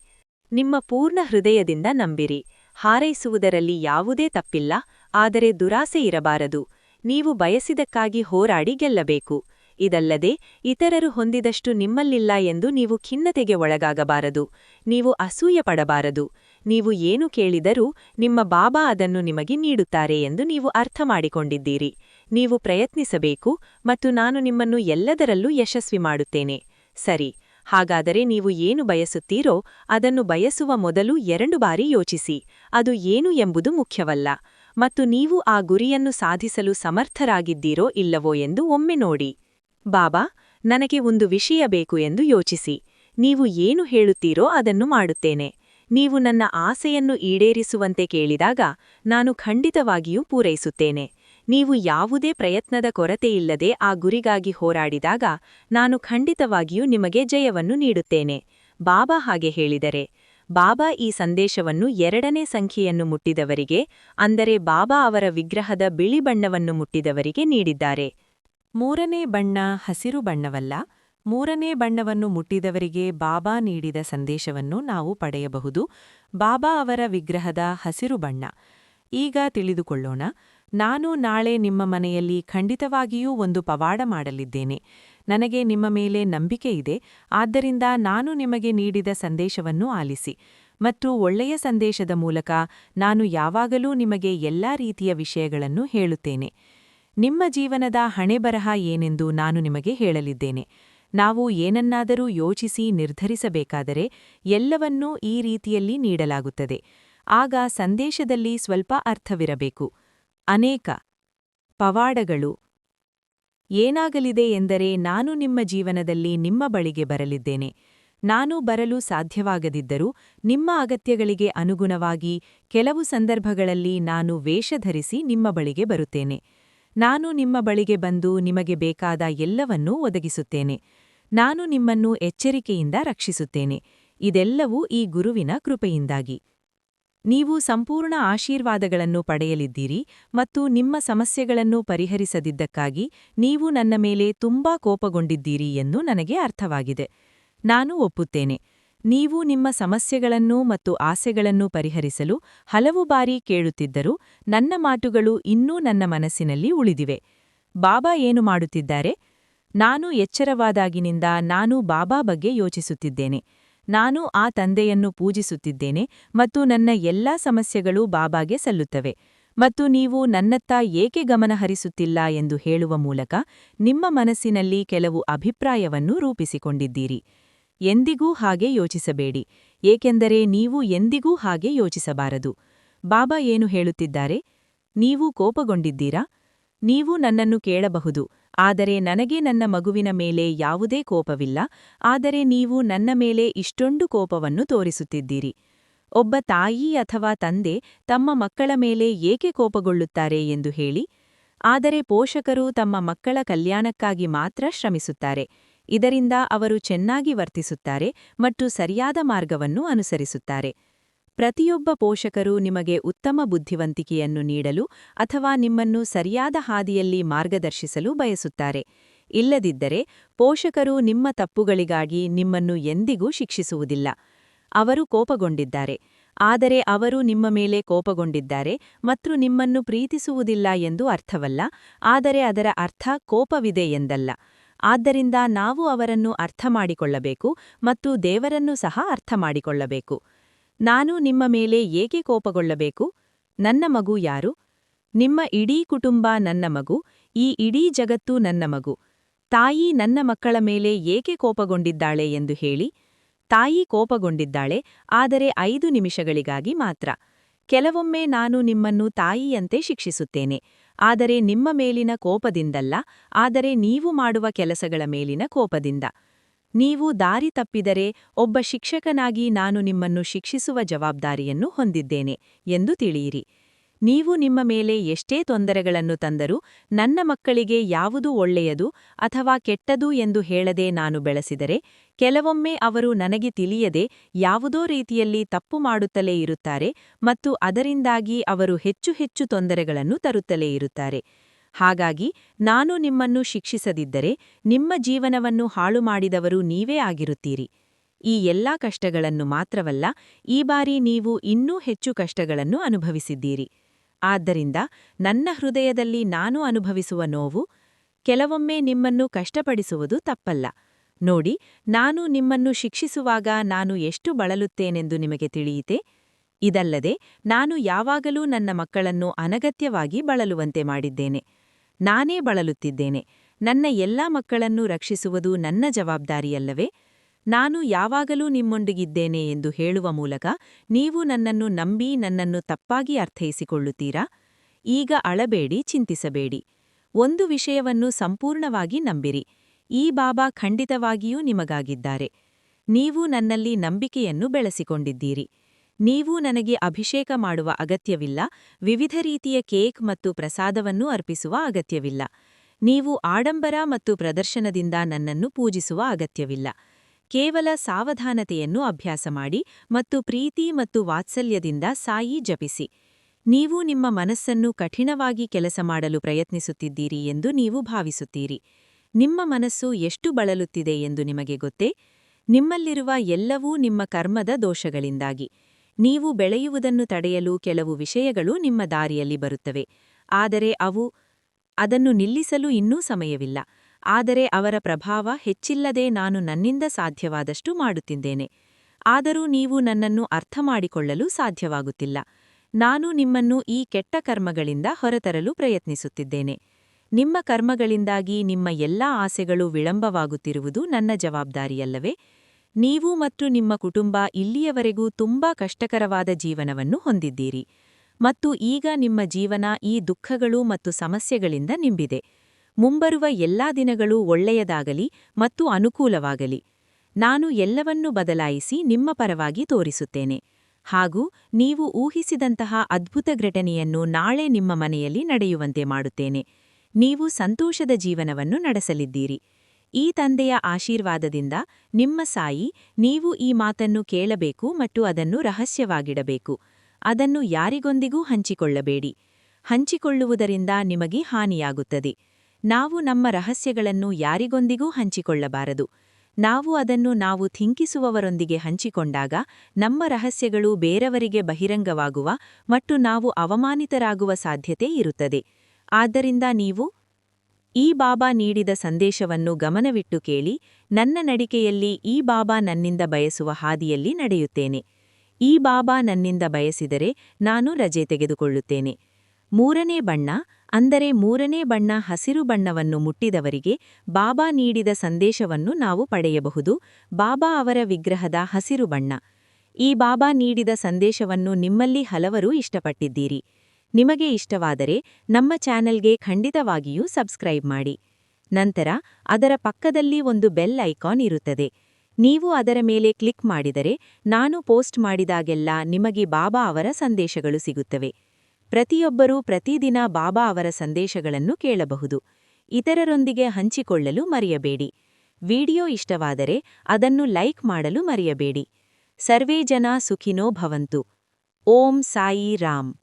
ನಿಮ್ಮ ಪೂರ್ಣ ಹೃದಯದಿಂದ ನಂಬಿರಿ. ಹಾರೈಸುವುದರಲ್ಲಿ ಯಾವುದೇ ತಪ್ಪಿಲ್ಲ, ಆದರೆ ದುರಾಸೆ ಇರಬಾರದು. ನೀವು ಬಯಸಿದಕ್ಕಾಗಿ ಹೋರಾಡಿ ಗೆಲ್ಲಬೇಕು. ಇದಲ್ಲದೆ, ಇತರರು ಹೊಂದಿದಷ್ಟು ನಿಮ್ಮಲ್ಲಿಲ್ಲ ಎಂದು ನೀವು ಖಿನ್ನತೆಗೆ ಒಳಗಾಗಬಾರದು. ನೀವು ಅಸೂಯೆ ಪಡಬಾರದು ನೀವು ಏನು ಕೇಳಿದರೂ ನಿಮ್ಮ ಬಾಬಾ ಅದನ್ನು ನಿಮಗೆ ನೀಡುತ್ತಾರೆ ಎಂದು ನೀವು ಅರ್ಥ ಮಾಡಿಕೊಂಡಿದ್ದೀರಿ ನೀವು ಪ್ರಯತ್ನಿಸಬೇಕು ಮತ್ತು ನಾನು ನಿಮ್ಮನ್ನು ಎಲ್ಲದರಲ್ಲೂ ಯಶಸ್ವಿ ಮಾಡುತ್ತೇನೆ. ಸರಿ, ಹಾಗಾದರೆ ನೀವು ಏನು ಬಯಸುತ್ತೀರೋ ಅದನ್ನು ಬಯಸುವ ಮೊದಲು ಎರಡು ಬಾರಿ ಯೋಚಿಸಿ. ಅದು ಏನು ಎಂಬುದು ಮುಖ್ಯವಲ್ಲ. ಮತ್ತು ನೀವು ಆ ಗುರಿಯನ್ನು ಸಾಧಿಸಲು ಸಮರ್ಥರಾಗಿದ್ದೀರೋ ಇಲ್ಲವೋ ಎಂದು ಒಮ್ಮೆ ನೋಡಿ. ಬಾಬಾ, ನನಗೆ ಒಂದು ವಿಷಯ ಬೇಕು ಎಂದು ಯೋಚಿಸಿ. ನೀವು ಏನು ಹೇಳುತ್ತೀರೋ ಅದನ್ನು ಮಾಡುತ್ತೇನೆ. ನೀವು ನನ್ನ ಆಸೆಯನ್ನು ಈಡೇರಿಸುವಂತೆ ಕೇಳಿದಾಗ ನಾನು ಖಂಡಿತವಾಗಿಯೂ ಪೂರೈಸುತ್ತೇನೆ. ನೀವು ಯಾವುದೇ ಪ್ರಯತ್ನದ ಕೊರತೆಯಿಲ್ಲದೆ ಆ ಗುರಿಗಾಗಿ ಹೋರಾಡಿದಾಗ ನಾನು ಖಂಡಿತವಾಗಿಯೂ ನಿಮಗೆ ಜಯವನ್ನು ನೀಡುತ್ತೇನೆ. ಬಾಬಾ ಹಾಗೆ ಹೇಳಿದರೆ, ಬಾಬಾ ಈ ಸಂದೇಶವನ್ನು ಎರಡನೇ ಸಂಖ್ಯೆಯನ್ನು ಮುಟ್ಟಿದವರಿಗೆ, ಅಂದರೆ ಬಾಬಾ ಅವರ ವಿಗ್ರಹದ ಬಿಳಿ ಬಣ್ಣವನ್ನು ಮುಟ್ಟಿದವರಿಗೆ ನೀಡಿದ್ದಾರೆ. ಮೂರನೇ ಬಣ್ಣ ಹಸಿರು ಬಣ್ಣವಲ್ಲ ಮೂರನೇ ಬಣ್ಣವನ್ನು ಮುಟ್ಟಿದವರಿಗೆ ಬಾಬಾ ನೀಡಿದ ಸಂದೇಶವನ್ನು ನಾವು ಪಡೆಯಬಹುದು. ಬಾಬಾ ಅವರ ವಿಗ್ರಹದ ಹಸಿರು ಬಣ್ಣ. ಈಗ ತಿಳಿದುಕೊಳ್ಳೋಣ. ನಾನು ನಾಳೆ ನಿಮ್ಮ ಮನೆಯಲ್ಲಿ ಖಂಡಿತವಾಗಿಯೂ ಒಂದು ಪವಾಡ ಮಾಡಲಿದ್ದೇನೆ. ನನಗೆ ನಿಮ್ಮ ಮೇಲೆ ನಂಬಿಕೆ ಇದೆ. ಆದ್ದರಿಂದ ನಾನು ನಿಮಗೆ ನೀಡಿದ ಸಂದೇಶವನ್ನು ಆಲಿಸಿ. ಮತ್ತು ಒಳ್ಳೆಯ ಸಂದೇಶದ ಮೂಲಕ ನಾನು ಯಾವಾಗಲೂ ನಿಮಗೆ ಎಲ್ಲಾ ರೀತಿಯ ವಿಷಯಗಳನ್ನು ಹೇಳುತ್ತೇನೆ. ನಿಮ್ಮ ಜೀವನದ ಹಣೆಬರಹ ಏನೆಂದು ನಾನು ನಿಮಗೆ ಹೇಳಲಿದ್ದೇನೆ. ನಾವು ಏನನ್ನಾದರೂ ಯೋಚಿಸಿ ನಿರ್ಧರಿಸಬೇಕಾದರೆ ಎಲ್ಲವನ್ನೂ ಈ ರೀತಿಯಲ್ಲಿ ನೀಡಲಾಗುತ್ತದೆ. ಆಗ ಸಂದೇಶದಲ್ಲಿ ಸ್ವಲ್ಪ ಅರ್ಥವಿರಬೇಕು. ಅನೇಕ ಪವಾಡಗಳು. ಏನಾಗಲಿದೆ ಎಂದರೆ ನಾನು ನಿಮ್ಮ ಜೀವನದಲ್ಲಿ ನಿಮ್ಮ ಬಳಿಗೆ ಬರಲಿದ್ದೇನೆ. ನಾನು ಬರಲು ಸಾಧ್ಯವಾಗದಿದ್ದರೂ ನಿಮ್ಮ ಅಗತ್ಯಗಳಿಗೆ ಅನುಗುಣವಾಗಿ ಕೆಲವು ಸಂದರ್ಭಗಳಲ್ಲಿ ನಾನು ವೇಷಧರಿಸಿ ನಿಮ್ಮ ಬಳಿಗೆ ಬರುತ್ತೇನೆ. ನಾನು ನಿಮ್ಮ ಬಳಿಗೆ ಬಂದು ನಿಮಗೆ ಬೇಕಾದ ಎಲ್ಲವನ್ನೂ ಒದಗಿಸುತ್ತೇನೆ. ನಾನು ನಿಮ್ಮನ್ನು ಎಚ್ಚರಿಕೆಯಿಂದ ರಕ್ಷಿಸುತ್ತೇನೆ. ಇದೆಲ್ಲವೂ ಈ ಗುರುವಿನ ಕೃಪೆಯಿಂದಾಗಿ. ನೀವು ಸಂಪೂರ್ಣ ಆಶೀರ್ವಾದಗಳನ್ನು ಪಡೆಯಲಿದ್ದೀರಿ ಮತ್ತು ನಿಮ್ಮ ಸಮಸ್ಯೆಗಳನ್ನು ಪರಿಹರಿಸದಿದ್ದಕ್ಕಾಗಿ ನೀವು ನನ್ನ ಮೇಲೆ ತುಂಬಾ ಕೋಪಗೊಂಡಿದ್ದೀರಿ ಎಂದು ನನಗೆ ಅರ್ಥವಾಗಿದೆ. ನಾನು ಒಪ್ಪುತ್ತೇನೆ. ನೀವು ನಿಮ್ಮ ಸಮಸ್ಯೆಗಳನ್ನು ಮತ್ತು ಆಸೆಗಳನ್ನು ಪರಿಹರಿಸಲು ಹಲವು ಬಾರಿ ಕೇಳುತ್ತಿದ್ದರೂ ನನ್ನ ಮಾತುಗಳು ಇನ್ನೂ ನನ್ನ ಮನಸ್ಸಿನಲ್ಲಿ ಉಳಿದಿವೆ. ಬಾಬಾ ಏನು ಮಾಡುತ್ತಿದ್ದಾರೆ? ನಾನು ಎಚ್ಚರವಾದಾಗಿನಿಂದ ನಾನು ಬಾಬಾ ಬಗ್ಗೆ ಯೋಚಿಸುತ್ತಿದ್ದೇನೆ. ನಾನು ಆ ತಂದೆಯನ್ನು ಪೂಜಿಸುತ್ತಿದ್ದೇನೆ ಮತ್ತು ನನ್ನ ಎಲ್ಲಾ ಸಮಸ್ಯೆಗಳು ಬಾಬಾಗೆ ಸಲ್ಲುತ್ತವೆ. ಮತ್ತು ನೀವು ನನ್ನತ್ತ ಏಕೆ ಗಮನಹರಿಸುತ್ತಿಲ್ಲ ಎಂದು ಹೇಳುವ ಮೂಲಕ ನಿಮ್ಮ ಮನಸ್ಸಿನಲ್ಲಿ ಕೆಲವು ಅಭಿಪ್ರಾಯವನ್ನು ರೂಪಿಸಿಕೊಂಡಿದ್ದೀರಿ. ಎಂದಿಗೂ ಹಾಗೆ ಯೋಚಿಸಬೇಡಿ. ಏಕೆಂದರೆ ನೀವು ಎಂದಿಗೂ ಹಾಗೆ ಯೋಚಿಸಬಾರದು. ಬಾಬಾ ಏನು ಹೇಳುತ್ತಿದ್ದಾರೆ? ನೀವು ಕೋಪಗೊಂಡಿದ್ದೀರಾ? ನೀವು ನನ್ನನ್ನು ಕೇಳಬಹುದು. ಆದರೆ ನನಗೆ ನನ್ನ ಮಗುವಿನ ಮೇಲೆ ಯಾವುದೇ ಕೋಪವಿಲ್ಲ. ಆದರೆ ನೀವು ನನ್ನ ಮೇಲೆ ಇಷ್ಟೊಂದು ಕೋಪವನ್ನು ತೋರಿಸುತ್ತಿದ್ದೀರಿ. ಒಬ್ಬ ತಾಯಿ ಅಥವಾ ತಂದೆ ತಮ್ಮ ಮಕ್ಕಳ ಮೇಲೆ ಏಕೆ ಕೋಪಗೊಳ್ಳುತ್ತಾರೆ ಎಂದು ಹೇಳಿ. ಆದರೆ ಪೋಷಕರು ತಮ್ಮ ಮಕ್ಕಳ ಕಲ್ಯಾಣಕ್ಕಾಗಿ ಮಾತ್ರ ಶ್ರಮಿಸುತ್ತಾರೆ. ಇದರಿಂದ ಅವರು ಚೆನ್ನಾಗಿ ವರ್ತಿಸುತ್ತಾರೆ ಮತ್ತು ಸರಿಯಾದ ಮಾರ್ಗವನ್ನು ಅನುಸರಿಸುತ್ತಾರೆ. ಪ್ರತಿಯೊಬ್ಬ ಪೋಷಕರು ನಿಮಗೆ ಉತ್ತಮ ಬುದ್ಧಿವಂತಿಕೆಯನ್ನು ನೀಡಲು ಅಥವಾ ನಿಮ್ಮನ್ನು ಸರಿಯಾದ ಹಾದಿಯಲ್ಲಿ ಮಾರ್ಗದರ್ಶಿಸಲು ಬಯಸುತ್ತಾರೆ. ಇಲ್ಲದಿದ್ದರೆ, ಪೋಷಕರು ನಿಮ್ಮ ತಪ್ಪುಗಳಿಗಾಗಿ ನಿಮ್ಮನ್ನು ಎಂದಿಗೂ ಶಿಕ್ಷಿಸುವುದಿಲ್ಲ. ಅವರು ಕೋಪಗೊಂಡಿದ್ದಾರೆ. ಆದರೆ ಅವರು ನಿಮ್ಮ ಮೇಲೆ ಕೋಪಗೊಂಡಿದ್ದಾರೆ ಮತ್ತು ನಿಮ್ಮನ್ನು ಪ್ರೀತಿಸುವುದಿಲ್ಲ ಎಂದು ಅರ್ಥವಲ್ಲ. ಆದರೆ ಅದರ ಅರ್ಥ ಕೋಪವಿದೆ ಎಂದಲ್ಲ. ಆದ್ದರಿಂದ ನಾವು ಅವರನ್ನು ಅರ್ಥ ಮಾಡಿಕೊಳ್ಳಬೇಕು ಮತ್ತು ದೇವರನ್ನು ಸಹ ಅರ್ಥ ಮಾಡಿಕೊಳ್ಳಬೇಕು ನಾನು ನಿಮ್ಮ ಮೇಲೆ ಏಕೆ ಕೋಪಗೊಳ್ಳಬೇಕು? ನನ್ನ ಮಗು ಯಾರು? ನಿಮ್ಮ ಇಡೀ ಕುಟುಂಬ ನನ್ನ ಮಗು, ಈ ಇಡೀ ಜಗತ್ತು ನನ್ನ ಮಗು. ತಾಯಿ ನನ್ನ ಮಕ್ಕಳ ಮೇಲೆ ಏಕೆ ಕೋಪಗೊಂಡಿದ್ದಾಳೆ ಎಂದು ಹೇಳಿ. ತಾಯಿ ಕೋಪಗೊಂಡಿದ್ದಾಳೆ, ಆದರೆ ಐದು ನಿಮಿಷಗಳಿಗಾಗಿ ಮಾತ್ರ. ಕೆಲವೊಮ್ಮೆ ನಾನು ನಿಮ್ಮನ್ನು ತಾಯಿಯಂತೆ ಶಿಕ್ಷಿಸುತ್ತೇನೆ. ಆದರೆ ನಿಮ್ಮ ಮೇಲಿನ ಕೋಪದಿಂದಲ್ಲ, ಆದರೆ ನೀವು ಮಾಡುವ ಕೆಲಸಗಳ ಮೇಲಿನ ಕೋಪದಿಂದ. ನೀವು ದಾರಿ ತಪ್ಪಿದರೆ ಒಬ್ಬ ಶಿಕ್ಷಕನಾಗಿ ನಾನು ನಿಮ್ಮನ್ನು ಶಿಕ್ಷಿಸುವ ಜವಾಬ್ದಾರಿಯನ್ನು ಹೊಂದಿದ್ದೇನೆ ಎಂದು ತಿಳಿಯಿರಿ. ನೀವು ನಿಮ್ಮ ಮೇಲೆ ಎಷ್ಟೇ ತೊಂದರೆಗಳನ್ನು ತಂದರೂ ನನ್ನ ಮಕ್ಕಳಿಗೆ ಯಾವುದು ಒಳ್ಳೆಯದು ಅಥವಾ ಕೆಟ್ಟದು ಎಂದು ಹೇಳದೆ ನಾನು ಬೆಳೆಸಿದರೆ, ಕೆಲವೊಮ್ಮೆ ಅವರು ನನಗೆ ತಿಳಿಯದೆ ಯಾವುದೋ ರೀತಿಯಲ್ಲಿ ತಪ್ಪು ಮಾಡುತ್ತಲೇ ಇರುತ್ತಾರೆ ಮತ್ತು ಅದರಿಂದಾಗಿ ಅವರು ಹೆಚ್ಚು ಹೆಚ್ಚು ತೊಂದರೆಗಳನ್ನು ತರುತ್ತಲೇ ಇರುತ್ತಾರೆ. ಹಾಗಾಗಿ ನಾನು ನಿಮ್ಮನ್ನು ಶಿಕ್ಷಿಸದಿದ್ದರೆ ನಿಮ್ಮ ಜೀವನವನ್ನು ಹಾಳು ಮಾಡಿದವರು ನೀವೇ ಆಗಿರುತ್ತೀರಿ. ಈ ಎಲ್ಲಾ ಕಷ್ಟಗಳನ್ನು ಮಾತ್ರವಲ್ಲ, ಈ ಬಾರಿ ನೀವು ಇನ್ನೂ ಹೆಚ್ಚು ಕಷ್ಟಗಳನ್ನು ಅನುಭವಿಸಿದ್ದೀರಿ. ಆದ್ದರಿಂದ ನನ್ನ ಹೃದಯದಲ್ಲಿ ನಾನು ಅನುಭವಿಸುವ ನೋವು ಕೆಲವೊಮ್ಮೆ ನಿಮ್ಮನ್ನು ಕಷ್ಟಪಡಿಸುವುದು ತಪ್ಪಲ್ಲ. ನೋಡಿ, ನಾನು ನಿಮ್ಮನ್ನು ಶಿಕ್ಷಿಸುವಾಗ ನಾನು ಎಷ್ಟು ಬಳಲುತ್ತೇನೆಂದು ನಿಮಗೆ ತಿಳಿಯಿತೆ? ಇದಲ್ಲದೆ, ನಾನು ಯಾವಾಗಲೂ ನನ್ನ ಮಕ್ಕಳನ್ನು ಅನಗತ್ಯವಾಗಿ ಬಳಲುವಂತೆ ಮಾಡಿದ್ದೇನೆ. ನಾನೇ ಬಳಲುತ್ತಿದ್ದೇನೆ. ನನ್ನ ಎಲ್ಲಾ ಮಕ್ಕಳನ್ನು ರಕ್ಷಿಸುವುದು ನನ್ನ ಜವಾಬ್ದಾರಿಯಲ್ಲವೇ? ನಾನು ಯಾವಾಗಲೂ ನಿಮ್ಮೊಂದಿಗಿದ್ದೇನೆ ಎಂದು ಹೇಳುವ ಮೂಲಕ ನೀವು ನನ್ನನ್ನು ನಂಬಿ ನನ್ನನ್ನು ತಪ್ಪಾಗಿ ಅರ್ಥೈಸಿಕೊಳ್ಳುತ್ತೀರಾ? ಈಗ ಅಳಬೇಡಿ, ಚಿಂತಿಸಬೇಡಿ. ಒಂದು ವಿಷಯವನ್ನು ಸಂಪೂರ್ಣವಾಗಿ ನಂಬಿರಿ. ಈ ಬಾಬಾ ಖಂಡಿತವಾಗಿಯೂ ನಿಮಗಾಗಿದ್ದಾರೆ. ನೀವು ನನ್ನಲ್ಲಿ ನಂಬಿಕೆಯನ್ನು ಬೆಳೆಸಿಕೊಂಡಿದ್ದೀರಿ. ನೀವು ನನಗೆ ಅಭಿಷೇಕ ಮಾಡುವ ಅಗತ್ಯವಿಲ್ಲ. ವಿವಿಧ ರೀತಿಯ ಕೇಕ್ ಮತ್ತು ಪ್ರಸಾದವನ್ನು ಅರ್ಪಿಸುವ ಅಗತ್ಯವಿಲ್ಲ. ನೀವು ಆಡಂಬರ ಮತ್ತು ಪ್ರದರ್ಶನದಿಂದ ನನ್ನನ್ನು ಪೂಜಿಸುವ ಅಗತ್ಯವಿಲ್ಲ. ಕೇವಲ ಸಾವಧಾನತೆಯನ್ನು ಅಭ್ಯಾಸ ಮಾಡಿ ಮತ್ತು ಪ್ರೀತಿ ಮತ್ತು ವಾತ್ಸಲ್ಯದಿಂದ ಸಾಯಿ ಜಪಿಸಿ. ನೀವು ನಿಮ್ಮ ಮನಸ್ಸನ್ನು ಕಠಿಣವಾಗಿ ಕೆಲಸ ಮಾಡಲು ಪ್ರಯತ್ನಿಸುತ್ತಿದ್ದೀರಿ ಎಂದು ನೀವು ಭಾವಿಸುತ್ತೀರಿ. ನಿಮ್ಮ ಮನಸ್ಸು ಎಷ್ಟು ಬಳಲುತ್ತಿದೆ ಎಂದು ನಿಮಗೆ ಗೊತ್ತೇ? ನಿಮ್ಮಲ್ಲಿರುವ ಎಲ್ಲವೂ ನಿಮ್ಮ ಕರ್ಮದ ದೋಷಗಳಿಂದಾಗಿ. ನೀವು ಬೆಳೆಯುವುದನ್ನು ತಡೆಯಲು ಕೆಲವು ವಿಷಯಗಳು ನಿಮ್ಮ ದಾರಿಯಲ್ಲಿ ಬರುತ್ತವೆ. ಆದರೆ ಅವು ಅದನ್ನು ನಿಲ್ಲಿಸಲು ಇನ್ನೂ ಸಮಯವಿಲ್ಲ. ಆದರೆ ಅವರ ಪ್ರಭಾವ ಹೆಚ್ಚಿಲ್ಲದೆ ನಾನು ನನ್ನಿಂದ ಸಾಧ್ಯವಾದಷ್ಟು ಮಾಡುತ್ತಿದ್ದೇನೆ. ಆದರೂ ನೀವು ನನ್ನನ್ನು ಅರ್ಥಮಾಡಿಕೊಳ್ಳಲು ಸಾಧ್ಯವಾಗುತ್ತಿಲ್ಲ. ನಾನು ನಿಮ್ಮನ್ನು ಈ ಕೆಟ್ಟ ಕರ್ಮಗಳಿಂದ ಹೊರತರಲು ಪ್ರಯತ್ನಿಸುತ್ತಿದ್ದೇನೆ. ನಿಮ್ಮ ಕರ್ಮಗಳಿಂದಾಗಿ ನಿಮ್ಮ ಎಲ್ಲಾ ಆಸೆಗಳು ವಿಳಂಬವಾಗುತ್ತಿರುವುದು ನನ್ನ ಜವಾಬ್ದಾರಿಯಲ್ಲವೇ? ನೀವು ಮತ್ತು ನಿಮ್ಮ ಕುಟುಂಬ ಇಲ್ಲಿಯವರೆಗೂ ತುಂಬಾ ಕಷ್ಟಕರವಾದ ಜೀವನವನ್ನು ಹೊಂದಿದ್ದೀರಿ. ಮತ್ತು ಈಗ ನಿಮ್ಮ ಜೀವನ ಈ ದುಃಖಗಳು ಮತ್ತು ಸಮಸ್ಯೆಗಳಿಂದ ನಿಂಬಿದೆ. ಮುಂಬರುವ ಎಲ್ಲಾ ದಿನಗಳು ಒಳ್ಳೆಯದಾಗಲಿ ಮತ್ತು ಅನುಕೂಲವಾಗಲಿ. ನಾನು ಎಲ್ಲವನ್ನೂ ಬದಲಾಯಿಸಿ ನಿಮ್ಮ ಪರವಾಗಿ ತೋರಿಸುತ್ತೇನೆ. ಹಾಗೂ ನೀವು ಊಹಿಸಿದಂತಹ ಅದ್ಭುತ ಘಟನೆಯನ್ನು ನಾಳೆ ನಿಮ್ಮ ಮನೆಯಲ್ಲಿ ನಡೆಯುವಂತೆ ಮಾಡುತ್ತೇನೆ. ನೀವು ಸಂತೋಷದ ಜೀವನವನ್ನು ನಡೆಸಲಿದ್ದೀರಿ. ಈ ತಂದೆಯ ಆಶೀರ್ವಾದದಿಂದ ನಿಮ್ಮ ಸಾಯಿ, ನೀವು ಈ ಮಾತನ್ನು ಕೇಳಬೇಕು ಮತ್ತು ಅದನ್ನು ರಹಸ್ಯವಾಗಿಡಬೇಕು. ಅದನ್ನು ಯಾರಿಗೊಂದಿಗೂ ಹಂಚಿಕೊಳ್ಳಬೇಡಿ. ಹಂಚಿಕೊಳ್ಳುವುದರಿಂದ ನಿಮಗೆ ಹಾನಿಯಾಗುತ್ತದೆ. ನಾವು ನಮ್ಮ ರಹಸ್ಯಗಳನ್ನು ಯಾರಿಗೊಂದಿಗೂ ಹಂಚಿಕೊಳ್ಳಬಾರದು. ನಾವು ಅದನ್ನು ನಾವು ಥಿಂಕಿಸುವವರೊಂದಿಗೆ ಹಂಚಿಕೊಂಡಾಗ ನಮ್ಮ ರಹಸ್ಯಗಳು ಬೇರವರಿಗೆ ಬಹಿರಂಗವಾಗುವ ಮತ್ತು ನಾವು ಅವಮಾನಿತರಾಗುವ ಸಾಧ್ಯತೆ ಇರುತ್ತದೆ. ಆದ್ದರಿಂದ ನೀವು ಈ ಬಾಬಾ ನೀಡಿದ ಸಂದೇಶವನ್ನು ಗಮನವಿಟ್ಟು ಕೇಳಿ, ನನ್ನ ನಡಿಕೆಯಲ್ಲಿ ಈ ಬಾಬಾ ನನ್ನಿಂದ ಬಯಸುವ ಹಾದಿಯಲ್ಲಿ ನಡೆಯುತ್ತೇನೆ. ಈ ಬಾಬಾ ನನ್ನಿಂದ ಬಯಸಿದರೆ ನಾನು ರಜೆ ತೆಗೆದುಕೊಳ್ಳುತ್ತೇನೆ. ಮೂರನೇ ಬಣ್ಣ, ಅಂದರೆ ಮೂರನೇ ಬಣ್ಣ ಹಸಿರು ಬಣ್ಣವನ್ನು ಮುಟ್ಟಿದವರಿಗೆ ಬಾಬಾ ನೀಡಿದ ಸಂದೇಶವನ್ನು ನಾವು ಪಡೆಯಬಹುದು. ಬಾಬಾ ಅವರ ವಿಗ್ರಹದ ಹಸಿರು ಬಣ್ಣ. ಈ ಬಾಬಾ ನೀಡಿದ ಸಂದೇಶವನ್ನು ನಿಮ್ಮಲ್ಲಿ ಹಲವರು ಇಷ್ಟಪಟ್ಟಿದ್ದೀರಿ. ನಿಮಗೆ ಇಷ್ಟವಾದರೆ ನಮ್ಮ ಚಾನೆಲ್ಗೆ ಖಂಡಿತವಾಗಿಯೂ ಸಬ್ಸ್ಕ್ರೈಬ್ ಮಾಡಿ. ನಂತರ ಅದರ ಪಕ್ಕದಲ್ಲಿ ಒಂದು ಬೆಲ್ ಐಕಾನ್ ಇರುತ್ತದೆ. ನೀವು ಅದರ ಮೇಲೆ ಕ್ಲಿಕ್ ಮಾಡಿದರೆ ನಾನು ಪೋಸ್ಟ್ ಮಾಡಿದಾಗೆಲ್ಲ ನಿಮಗೆ ಬಾಬಾ ಅವರ ಸಂದೇಶಗಳು ಸಿಗುತ್ತವೆ. ಪ್ರತಿಯೊಬ್ಬರೂ ಪ್ರತಿದಿನ ಬಾಬಾ ಅವರ ಸಂದೇಶಗಳನ್ನು ಕೇಳಬಹುದು. ಇತರರೊಂದಿಗೆ ಹಂಚಿಕೊಳ್ಳಲು ಮರೆಯಬೇಡಿ. ವಿಡಿಯೋ ಇಷ್ಟವಾದರೆ ಅದನ್ನು ಲೈಕ್ ಮಾಡಲು ಮರೆಯಬೇಡಿ. ಸರ್ವೇ ಜನ ಸುಖಿನೋ ಭವಂತು. ಓಂ ಸಾಯಿ ರಾಮ್.